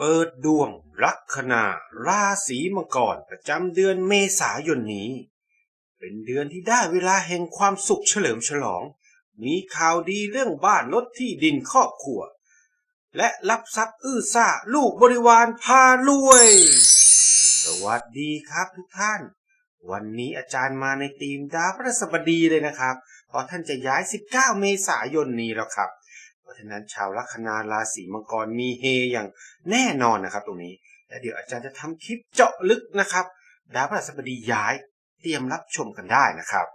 เปิดดวง ลัคนา ราศีมังกรประจำเดือนเมษายนนี้ เป็นเดือนที่ได้เวลาแห่งความสุขเฉลิมฉลอง มีข่าวดีเรื่องบ้านรถที่ดินครอบครัว และรับทรัพย์อื้อซ่าลูกบริวารพารวย สวัสดีครับทุกท่าน วันนี้อาจารย์มาในทีมดาวพฤหัสบดีเลยนะครับ เพราะท่านจะย้าย 19 เมษายนนี้แล้วครับ ราะฉะนั้นชาวลัคนาราศีมังกรมีเฮอย่างแน่นอนนะครับ ตรงนี้และเดี๋ยวอาจารย์จะทำคลิปเจาะลึกนะครับ ดาวพฤหัสบดีย้ายเตรียมรับชมกันได้นะครับ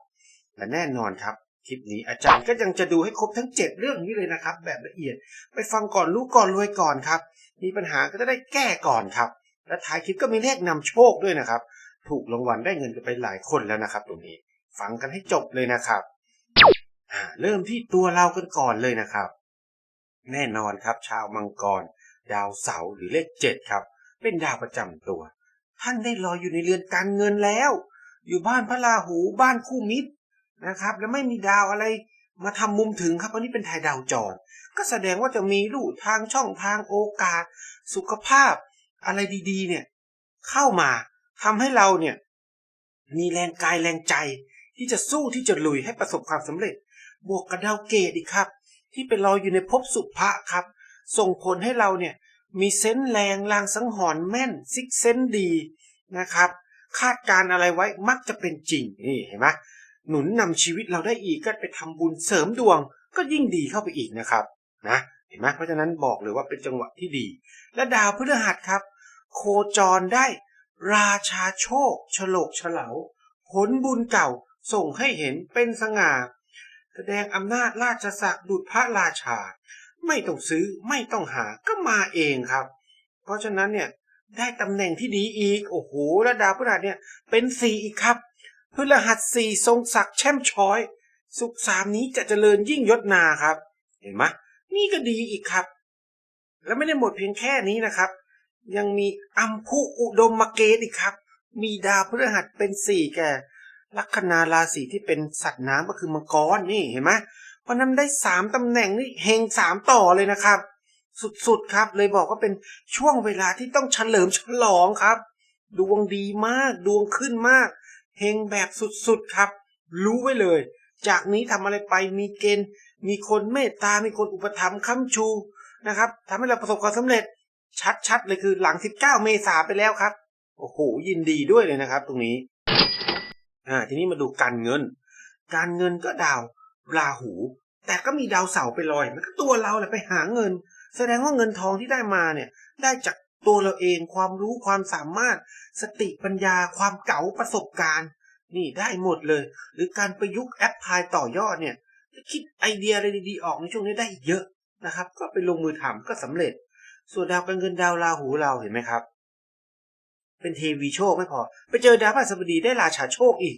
และแน่นอนครับคลิปนี้อาจารย์ก็ยังจะดูให้ครบทั้ง 7 เรื่องนี้เลยนะครับ แบบละเอียดไปฟังก่อนรู้ก่อนรวยก่อนครับ มีปัญหาก็จะได้แก้ก่อนครับ และท้ายคลิปก็มีเลขนำโชคด้วยนะครับ ถูกรางวัลได้เงินกันไปหลายคนแล้วนะครับ ตรงนี้ฟังกันให้จบเลยนะครับอ่าเริ่มที่ตัวเรากันก่อนเลยนะครับ แน่นอนครับ ชาวมังกร ดาวเสาร์หรือเลขเจ็ดครับ เป็นดาวประจำตัว ท่านได้ลอยอยู่ในเรือนการเงินแล้ว อยู่บ้านพระราหูบ้านคู่มิตรนะครับ แล้วไม่มีดาวอะไรมาทำมุมถึงครับอันนี้เป็นทายดาวจร ก็แสดงว่าจะมีลู่ทางช่องทางโอกาส สุขภาพ อะไรดีๆ เนี่ย เข้ามาทำให้เราเนี่ย มีแรงกายแรงใจ ที่จะสู้ที่จะลุยให้ประสบความสำเร็จ บวกกับดาวเกตอีกครับ ที่เป็นลออยู่ในภพสุภะครับ ส่งผลให้เราเนี่ยมีเซนส์แรงลางสังหรณ์แม่นซิกเซนดีนะครับ คาดการอะไรไว้มักจะเป็นจริงนี่เห็นไหมหนุนนำชีวิตเราได้อีกก็ไปทำบุญเสริมดวง ก็ยิ่งดีเข้าไปอีกนะครับนะเห็นไหมเพราะฉะนั้นบอกเลยว่าเป็นจังหวะที่ดี และดาวพฤหัสครับ โคจรได้ราชาโชค ฉลกเฉลาผลบุญเก่าส่งให้เห็นเป็นสง่า แสดงอำนาจราชศักดิ์ดุจพระราชา ไม่ต้องซื้อไม่ต้องหาก็มาเองครับ เพราะฉะนั้นเนี่ยได้ตำแหน่งที่ดีอีก โอ้โหและดาวพฤหัสเนี่ยเป็นสี่อีกครับพฤหัสสี่ทรงศักดิ์แช่มช้อย สุขสามนี้จะเจริญยิ่งยศนาครับ เห็นไหมนี่ก็ดีอีกครับ แล้วไม่ได้หมดเพียงแค่นี้นะครับ ยังมีอัมพุอุดมเกตอีกครับ มีดาวพฤหัสเป็นสี่แก่ ลัคนาราศีที่เป็นสัตว์น้ำก็คือมังกรนี่เห็นไหมเพราะนั้นได้สามตำแหน่งนี่เฮงสามต่อเลยนะครับ สุดๆครับ เลยบอกว่าเป็นช่วงเวลาที่ต้องเฉลิมฉลองครับ ดวงดีมากดวงขึ้นมากเฮงแบบสุดๆครับ รู้ไว้เลย จากนี้ทำอะไรไปมีเกณฑ์ มีคนเมตตา มีคนอุปถัมภ์ค้ำชูนะครับทำให้เราประสบความสำเร็จชัดๆเลยคือหลัง 19 เมษาไปแล้วครับ โอ้โหยินดีด้วยเลยนะครับ ตรงนี้ อ่าทีนี้มาดูการเงิน การเงินก็ดาวราหู แต่ก็มีดาวเสาไปลอยมันก็ตัวเราแหละไปหาเงิน แสดงว่าเงินทองที่ได้มาเนี่ยได้จากตัวเราเองความรู้ความสามารถ สติปัญญาความเก๋าประสบการณ์ นี่ได้หมดเลย หรือการประยุกต์แอปพลายต่อยอดเนี่ยคิดไอเดียอะไรดีๆออกในช่วงนี้ได้เยอะนะครับ ก็ไปลงมือทำก็สำเร็จ ส่วนดาวการเงินดาวราหูเราเห็นไหมครับ เป็นเทวีโชคไม่พอ ไปเจอดาวพฤหัสบดีได้ราชาโชคอีก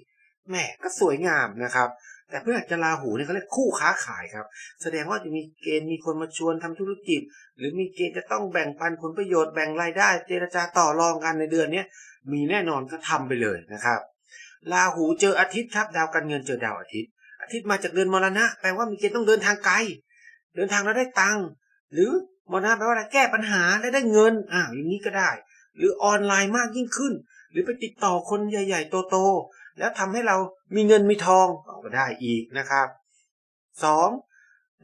แหมก็สวยงามนะครับ แต่เพื่อจะราหูเนี่ยเขาเรียกคู่ค้าขายครับ แสดงว่าจะมีเกณฑ์มีคนมาชวนทำธุรกิจ หรือมีเกณฑ์จะต้องแบ่งปันผลประโยชน์แบ่งรายได้ เจรจาต่อรองกันในเดือนเนี้มีแน่นอนก็ทำไปเลยนะครับราหูเจออาทิตย์ครับ ดาวการเงินเจอดาวอาทิตย์ อาทิตย์มาจากเดือนมรณะ แปลว่ามีเกณฑ์ต้องเดินทางไกล เดินทางแล้วได้ตังค์หรือมรณะแปลว่าอะไรแก้ปัญหาและได้เงินอ่าอย่างนี้ก็ได้ หรือออนไลน์มากยิ่งขึ้น หรือไปติดต่อคนใหญ่ ๆ โตๆแล้วทำให้เรามีเงินมีทองออก็ได้อีกนะครับสอง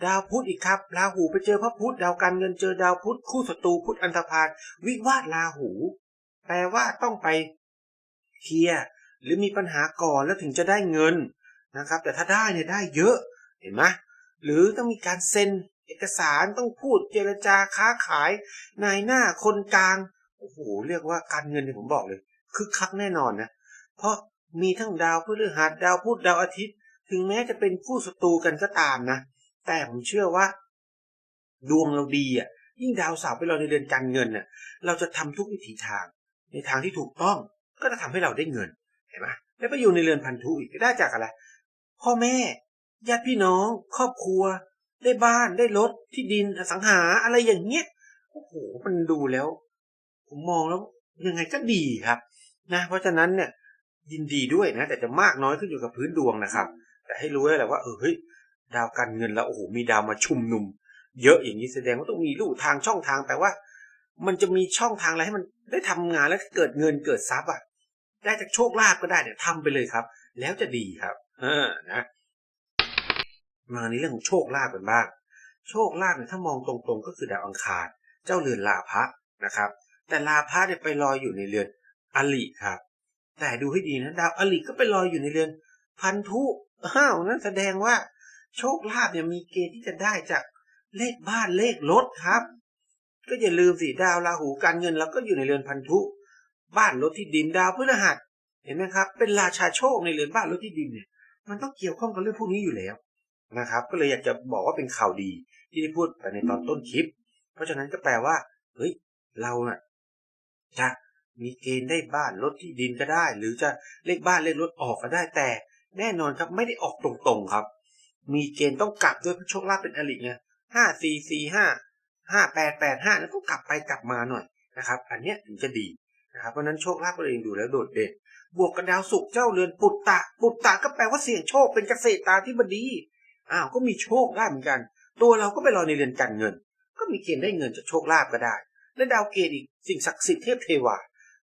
ดาวพุธอีกครับราหูไปเจอพระพุธดาวการเงินเจอดาวพุธคู่ศัตรูพุธอันธพาลวิวาทราหู แปลว่าต้องไปเคลียร์หรือมีปัญหาก่อนแล้วถึงจะได้เงินนะครับ แต่ถ้าได้เนี่ยได้เยอะเห็นไหมหรือต้องมีการเซ็นเอกสารต้องพูดเจรจาค้าขาย นายหน้าคนกลาง โอ้โหเรียกว่าการเงินเนี่ยผมบอกเลยคึกคักแน่นอนนะเพราะมีทั้งดาวพฤหัสดาวพุธดาวอาทิตย์ ถึงแม้จะเป็นคู่ศัตรูกันก็ตามนะ แต่ผมเชื่อว่า ดวงเราดีอะ ยิ่งดาวเสาร์ไปเราในเดือนการเงินน่ะ เราจะทำทุกวิถีทาง ในทางที่ถูกต้องก็จะทำให้เราได้เงินเห็นไหมแล้วไปอยู่ในเรือนพันธุอีกได้จากอะไรพ่อแม่ญาติพี่น้อง ครอบครัว ได้บ้านได้รถที่ดินอสังหาอะไรอย่างเงี้ยโอ้โหมันดูแล้ว ผมมองแล้วยังไงก็ดีครับ นะ เพราะฉะนั้นเนี่ยยินดีด้วยนะ แต่จะมากน้อยขึ้นอยู่กับพื้นดวงนะครับ แต่ให้รู้ไว้แหละว่าเออเฮ้ยดาวการเงินแล้วโอ้โหมีดาวมาชุมนุม เยอะอย่างนี้แสดงว่าต้องมีลู่ทางช่องทางแปลว่า มันจะมีช่องทางอะไรให้มันได้ทำงานแล้วเกิดเงินเกิดทรัพย์อะได้จากโชคลาภก็ได้เนี่ยทำไปเลยครับ แล้วจะดีครับเออนะมาในเรื่องของโชคลาภกันบ้าง โชคลาภเนี่ยถ้ามองตรงๆ ก็คือดาวอังคาร เจ้าเรือนลาภะนะครับ แต่ลาภะเนี่ยไปลอยอยู่ในเรือนอลิครับ แต่ดูให้ดีนะดาวอลิก็ไปลอยอยู่ในเรือน พันธุอ้าวนั่นแสดงว่า โชคลาภเนี่ยมีเกณฑ์ที่จะได้จากเลขบ้านเลขรถครับ ก็อย่าลืมสิดาวราหูการเงินเราก็อยู่ในเรือนพันธุ บ้านรถที่ดินดาวพฤหัสเห็นไหมครับ เป็นราชาโชคในเรือนบ้านรถที่ดินเนี่ย มันต้องเกี่ยวข้องกับเรื่องพวกนี้อยู่แล้วนะครับ ก็เลยอยากจะบอกว่าเป็นข่าวดีที่ได้พูดไปในตอนต้นคลิป เพราะฉะนั้นก็แปลว่า เฮ้ย เราเน่ะ จะมีเกณฑ์ได้บ้านรถที่ดินก็ได้ หรือจะเลขบ้านเลขรถออกก็ได้แต่ แน่นอนครับไม่ได้ออกตรงๆครับ มีเกณฑ์ต้องกลับด้วยเพราะโชคลาภเป็นอริไงห้าสี่สี่ห้าห้าแปดแปดห้าแล้วต้องกลับไปกลับมาหน่อยนะครับ อันเนี้ยถึงจะดีนะครับเพราะนั้นโชคลาภก็เลยดูแล้วโดดเด่นบวกกับดาวศุกร์เจ้าเรือนปุตตะ ปุตตะก็แปลว่าเสี่ยงโชคเป็นเกษตรตาธิบดีอ้าวก็มีโชคได้เหมือนกัน ตัวเราก็ไปรอในเรือนการเงิน ก็มีเกณฑ์ได้เงินจากโชคลาภก็ได้ และดาวเกณฑ์อีกสิ่งศักดิ์สิทธิ์เทพเทวา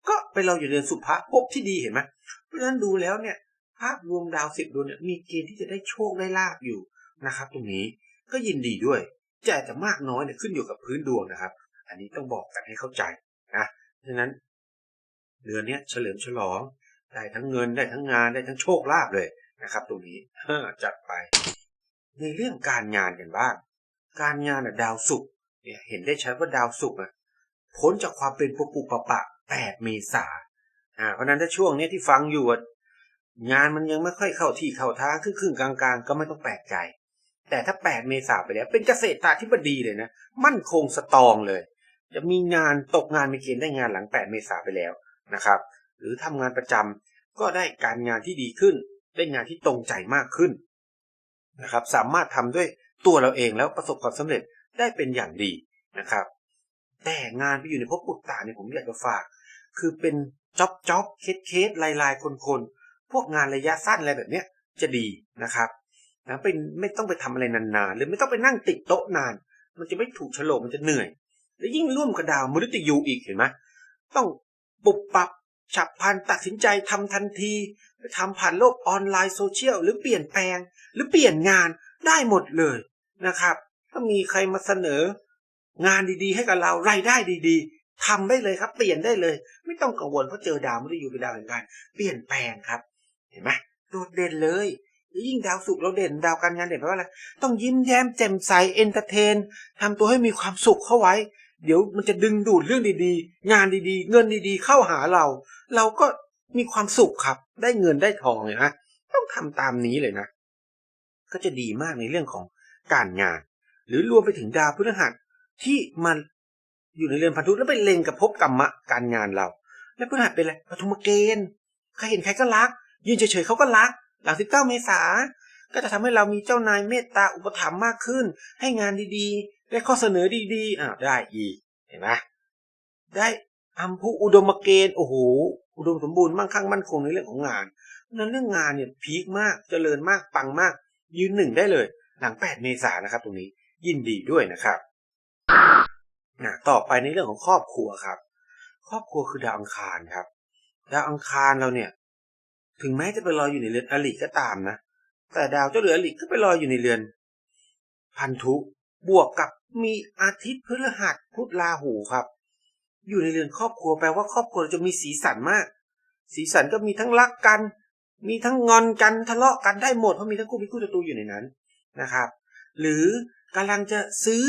ก็ไปเรออยู่เรือนสุภะภพที่ดีเห็นไหมเพราะฉะนั้นดูแล้วเนี่ยภาพรวมดาวสิบดวงเนี่ยมีเกณฑ์ที่จะได้โชคได้ลาบอยู่นะครับ ตรงนี้ก็ยินดีด้วยแต่จะมากน้อยเนี่ยขึ้นอยู่กับพื้นดวงนะครับ อันนี้ต้องบอกกันให้เข้าใจนะฉะนั้นเดือนนี้เฉลิมฉลองได้ทั้งเงินได้ทั้งงานได้ทั้งโชคลาภเลยนะครับ ตรงนี้จัดไป ในเรื่องการงานกันบ้าง การงานน่ะดาวศุกร์เนี่ยเห็นได้ชัดว่าดาวศุกร์อะ พ้นจากความเป็นปุปุปะปะ8เมษาอ่าเพราะนั้นถ้าช่วงนี้ที่ฟังอยู่งานมันยังไม่ค่อยเข้าที่เข้าทางครึ่งกลางๆ ก็ไม่ต้องแปลกใจ แต่ถ้า8เมษาไปแล้วเป็นเกษตรตาธิบดีเลยนะ มั่นคงสตองเลย จะมีงานตกงานมีเกณฑ์ได้งานหลัง8เมษาไปแล้วนะครับ หรือทำงานประจำก็ได้การงานที่ดีขึ้น ได้งานที่ตรงใจมากขึ้นนะครับ สามารถทำด้วยตัวเราเองแล้วประสบความสำเร็จได้เป็นอย่างดีนะครับ แต่งานไปอยู่ในภพปุตตะเนี่ยผมอยากจะฝาก คือเป็นจ็อบจ็อบเคสเคสลายลายคนคนพวกงานระยะสั้นอะไรแบบเนี้ยจะดีนะครับนะเป็นไม่ต้องไปทำอะไรนานๆหรือไม่ต้องไปนั่งติดโต๊ะนาน มันจะไม่ถูกโฉลกมันจะเหนื่อย และยิ่งร่วมกับดาวมฤตยูอีกเห็นไหมต้องปุบปับฉับพลันตัดสินใจทำทันทีไปทำผ่านโลกออนไลน์โซเชียลหรือเปลี่ยนแปลง หรือเปลี่ยนงานได้หมดเลยนะครับ ถ้ามีใครมาเสนอ งานดีๆ ให้กับเรารายได้ดีๆทำได้เลยครับ เปลี่ยนได้เลย ไม่ต้องกังวลเพราะเจอดาวไม่ได้อยู่เป็นดาวแห่งการเปลี่ยนแปลงครับ เห็นไหมโดดเด่นเลยยิ่งดาวสุกร์เราเด่นดาวการงานเด่นเพราะว่าอะไรต้องยิ้มแย้มแจ่มใสเอนเตอร์เทนทำตัวให้มีความสุขเข้าไว้ เดี๋ยวมันจะดึงดูดเรื่องดีๆ งานดีๆ เงินดีๆ เข้าหาเรา เราก็มีความสุขครับ ได้เงินได้ทองเลยนะต้องทำตามนี้เลยนะ ก็จะดีมากในเรื่องของการงาน หรือรวมไปถึงดาวพฤหัส ที่มันอยู่ในเรือนพันธุแล้วไปเล็งกับภพกรรมะการงานเรา แล้วพฤหัสเป็นอะไรปฐุมเกณฑ์ใครเห็นใครก็รัก ยืนเฉยๆเขาก็รัก หลัง19เก้าเมษาก็จะทำให้เรามีเจ้านายเมตตาอุปถัมภ์มากขึ้น ให้งานดีๆ ได้ข้อเสนอดีๆอ่าได้อีกเห็นไหมได้อัมพุอุดมเกณฑ์โอ้โหอุดมสมบูรณ์มั่งคั่งมั่นคงในเรื่องของงานนั้นเรื่องงานเนี่ยพีคมากเจริญมากปังมาก ยืนหนึ่งได้เลย หลัง 8 เมษายนนะครับ ตรงนี้ยินดีด้วยนะครับ นะต่อไปในเรื่องของครอบครัวครับ ครอบครัวคือดาวอังคารครับ ดาวอังคารเราเนี่ย ถึงแม้จะไปลอยอยู่ในเรือนอลิก็ตามนะ แต่ดาวเจ้าเรือนอลิก็ไปลอยอยู่ในเรือน พันธุบวกกับมีอาทิตย์พฤหัสพุธราหูครับ อยู่ในเรือนครอบครัวแปลว่าครอบครัวจะมีสีสันมาก สีสันก็มีทั้งรักกัน มีทั้งงอนกันทะเลาะกันได้หมดเพราะมีทั้งคู่มีคู่ศัตรูอยู่ในนั้นนะครับ หรือกำลังจะซื้อ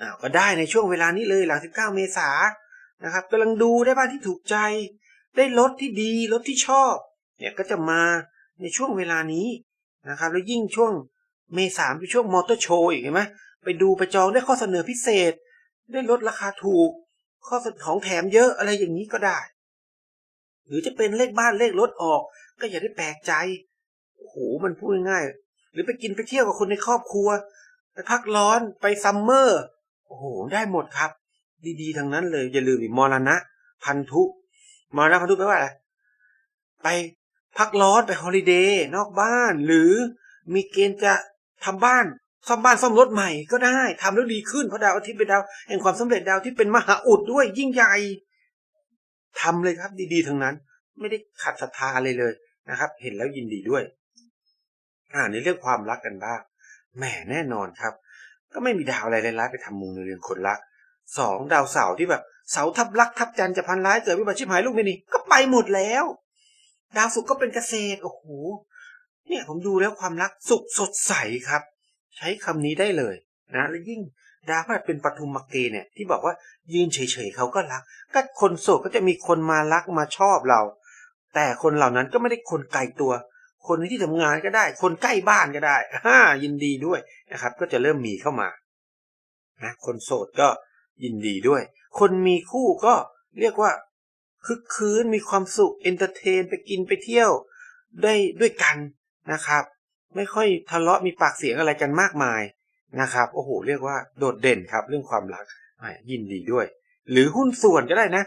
อาก็ได้ในช่วงเวลานี้เลยหลัง 19 เมษายนนะครับกำลังดูได้บ้านที่ถูกใจ ได้รถที่ดีรถที่ชอบเนี่ยก็จะมาในช่วงเวลานี้นะครับแล้วยิ่งช่วงเมษาเป็นช่วงมอเตอร์โชว์อีกเห็นไหมไปดูไปจองได้ข้อเสนอพิเศษ ได้ลดราคาถูก ข้อเสนอของแถมเยอะอะไรอย่างนี้ก็ได้ หรือจะเป็นเลขบ้านเลขรถออก ก็อย่าได้แปลกใจโอ้โหมันพูดง่ายๆหรือไปกินไปเที่ยวกับคนในครอบครัว ไปพักร้อนไปซัมเมอร์ โอ้โห ได้หมดครับ ดีๆทั้งนั้นเลย อย่าลืมอีกมรณะ พันธุมรณะพันธุแปลว่าอะไร ไปพักร้อนไปฮอลิเดย์นอกบ้าน หรือมีเกณฑ์จะทำบ้านซ่อมบ้านซ่อมรถใหม่ก็ได้ทำแล้วดีขึ้นเพราะดาวอาทิตย์เป็นดาวแห่งความสำเร็จดาวที่เป็นมหาอุดด้วยยิ่งใหญ่ทำเลยครับ ดีๆทั้งนั้น ไม่ได้ขัดศรัทธาเลยเลยนะครับ เห็นแล้วยินดีด้วย อ่าในเรื่องความรักกันบ้างแหมแน่นอนครับ ก็ไม่มีดาวอะไรร้ายๆไปทำมุงในเรือนคนรักสองดาวเสาร์ที่แบบเสาทับลักทับจันจะพันร้ายเกิดวิบัติชิบหายลูกไม่ดีก็ไปหมดแล้ว ดาวศุกร์ก็เป็นเกษตรโอ้โหเนี่ยผมดูแล้วความรักสุขสดใสครับ ใช้คำนี้ได้เลยนะและยิ่งดาวพฤหัสเป็นปฐุมมักเกเนี่ยที่บอกว่ายืนเฉยๆเขาก็รัก ก็คนโสดก็จะมีคนมารักมาชอบเรา แต่คนเหล่านั้นก็ไม่ได้คนไกลตัว คนในที่ทำงานก็ได้ คนใกล้บ้านก็ได้ฮ่ายินดีด้วยนะครับ ก็จะเริ่มมีเข้ามานะคนโสดก็ยินดีด้วย คนมีคู่ก็เรียกว่าคึกคืนมีความสุขเอนเตอร์เทน ไปกินไปเที่ยวได้ด้วยกันนะครับ ไม่ค่อยทะเลาะมีปากเสียงอะไรกันมากมายนะครับโอ้โหเรียกว่าโดดเด่นครับ เรื่องความรักยินดีด้วย หรือหุ้นส่วนก็ได้นะ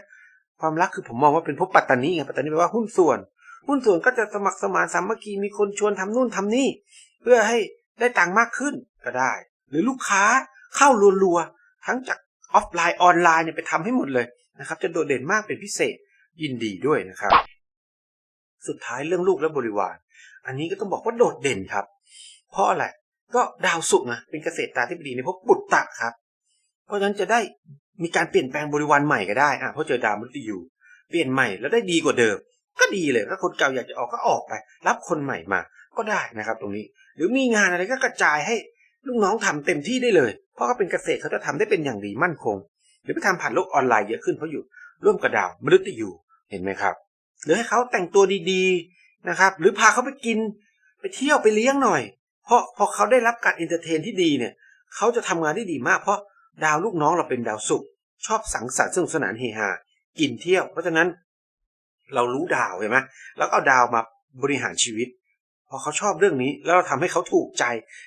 ความรักคือผมมองว่าเป็นพวกปัตตานีไงปัตตานีแปลว่าหุ้นส่วน หุ้นส่วนก็จะสมัครสมานสามัคคีมีคนชวนทำนู่นทำนี่ เพื่อให้ได้ตังค์มากขึ้นก็ได้ หรือลูกค้าเข้ารัวๆ ทั้งจากออฟไลน์ออนไลน์เนี่ยไปทำให้หมดเลยนะครับ จะโดดเด่นมากเป็นพิเศษยินดีด้วยนะครับ สุดท้ายเรื่องลูกและบริวาร อันนี้ก็ต้องบอกว่าโดดเด่นครับ เพราะอะไรก็ดาวศุกร์นะเป็นเกษตรตาธิบดีในภพปุตตะครับ เพราะฉะนั้นจะได้มีการเปลี่ยนแปลงบริวารใหม่ก็ได้อะเพราะเจอดาวมฤตยูเปลี่ยนใหม่แล้วได้ดีกว่าเดิม ก็ดีเลยถ้าคนเก่าอยากจะออกก็ออกไป รับคนใหม่มาก็ได้นะครับ ตรงนี้ หรือมีงานอะไรก็กระจายให้ลูกน้องทำเต็มที่ได้เลย เพราะเขาเป็นเกษตรเขาจะทำได้เป็นอย่างดีมั่นคง หรือไปทำผ่านโลกออนไลน์เยอะขึ้นเพราะอยู่ร่วมกับดาวมฤตยูเห็นไหมครับหรือให้เขาแต่งตัวดีๆนะครับ หรือพาเขาไปกินไปเที่ยวไปเลี้ยงหน่อย เพราะพอเขาได้รับการอินเตอร์เทนที่ดีเนี่ยเขาจะทำงานได้ดีมาก เพราะดาวลูกน้องเราเป็นดาวศุกร์ชอบสังสรรค์สนุกสนานเฮฮากินเที่ยว เพราะฉะนั้น เรารู้ดาวเห็นไหมแล้วก็เอาดาวมาบริหารชีวิต พอเขาชอบเรื่องนี้แล้วเราทำให้เขาถูกใจ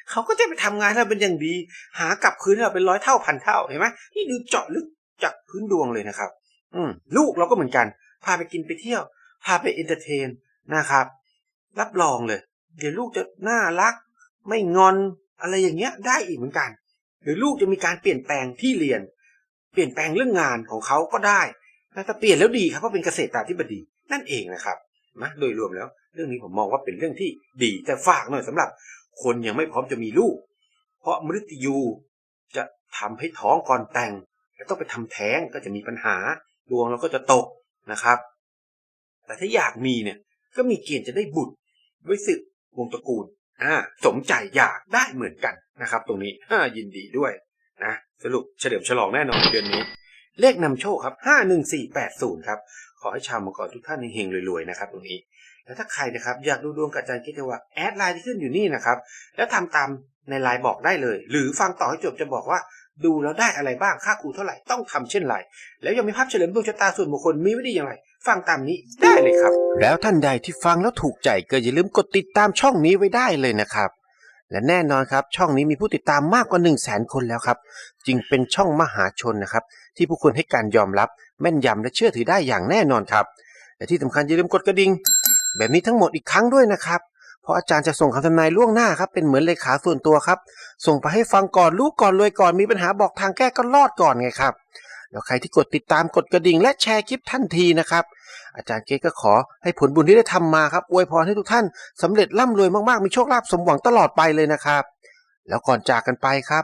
เขาก็จะไปทำงานให้เราเป็นอย่างดี หากลับคืนให้เราเป็นร้อยเท่าพันเท่าเห็นไหมนี่ดูเจาะลึกจากพื้นดวงเลยนะครับ อืมลูกเราก็เหมือนกัน พาไปกินไปเที่ยว พาไปเอนเตอร์เทนนะครับ รับรองเลย เดี๋ยวลูกจะน่ารัก ไม่งอนอะไรอย่างเงี้ยได้อีกเหมือนกัน หรือลูกจะมีการเปลี่ยนแปลงที่เรียน เปลี่ยนแปลงเรื่องงานของเขาก็ได้ แต่เปลี่ยนแล้วดีครับเพราะเป็นเกษตรตาธิบดีนั่นเองนะครับนะโดยรวมแล้ว เรื่องนี้ผมมองว่าเป็นเรื่องที่ดีแต่ฝากหน่อยสำหรับ คนยังไม่พร้อมจะมีลูก เพราะมฤตยูจะทำให้ท้องก่อนแต่ง แล้วต้องไปทำแท้งก็จะมีปัญหาดวงเราก็จะตกนะครับ แต่ถ้าอยากมีเนี่ยก็มีเกณฑ์จะได้บุตรด้วยสืบวงตระกูลอ่าสมใจอยากได้เหมือนกันนะครับ ตรงนี้ยินดีด้วยนะสรุปเฉลิมฉลองแน่นอนเดือนนี้ เลขนำโชคครับห้าหนึ่งสี่แปดศูนย์ครับ ขอให้ชาวมังกรทุกท่านเฮงๆรวยๆนะครับตรงนี้ แล้วถ้าใครนะครับอยากดูดวงกับอาจารย์คิดว่าแอดไลน์ที่ขึ้นอยู่นี่นะครับ แล้วทำตามในไลน์บอกได้เลย หรือฟังต่อให้จบจะบอกว่าดูแล้วได้อะไรบ้าง ค่าครูเท่าไหร่ ต้องทำเช่นไร แล้วยังมีภาพเฉลิมดวงชะตาส่วนบุคคลมีไว้ดีอย่างไร ฟังตามนี้ได้เลยครับ แล้วท่านใดที่ฟังแล้วถูกใจก็อย่าลืมกดติดตามช่องนี้ไว้ได้เลยนะครับ และแน่นอนครับ ช่องนี้มีผู้ติดตามมากกว่า1 0 0 0 0แสนคนแล้วครับ จึงเป็นช่องมหาชนนะครับ ที่ผู้คนให้การยอมรับแม่นยำและเชื่อถือได้อย่างแน่นอนครับ และที่สำคัญอย่าลืมกดกระดิ่งแบบนี้ทั้งหมดอีกครั้งด้วยนะครับ เพราะอาจารย์จะส่งคำทำนายล่วงหน้าครับ เป็นเหมือนเลขาส่วนตัวครับ ส่งไปให้ฟังก่อนรู้ก่อนรวยก่อนมีปัญหาบอกทางแก้ก็รอดก่อนไงครับแล้วใครที่กดติดตามกดกระดิ่งและแชร์คลิปทันทีนะครับ อาจารย์เกก็ขอให้ผลบุญที่ได้ทำมาครับอวยพรให้ทุกท่านสำเร็จร่ำรวยมากๆมีโชคลาภสมหวังตลอดไปเลยนะครับ แล้วก่อนจากกันไปครับ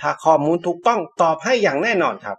ถ้าข้อมูลถูกต้องตอบให้อย่างแน่นอนครับ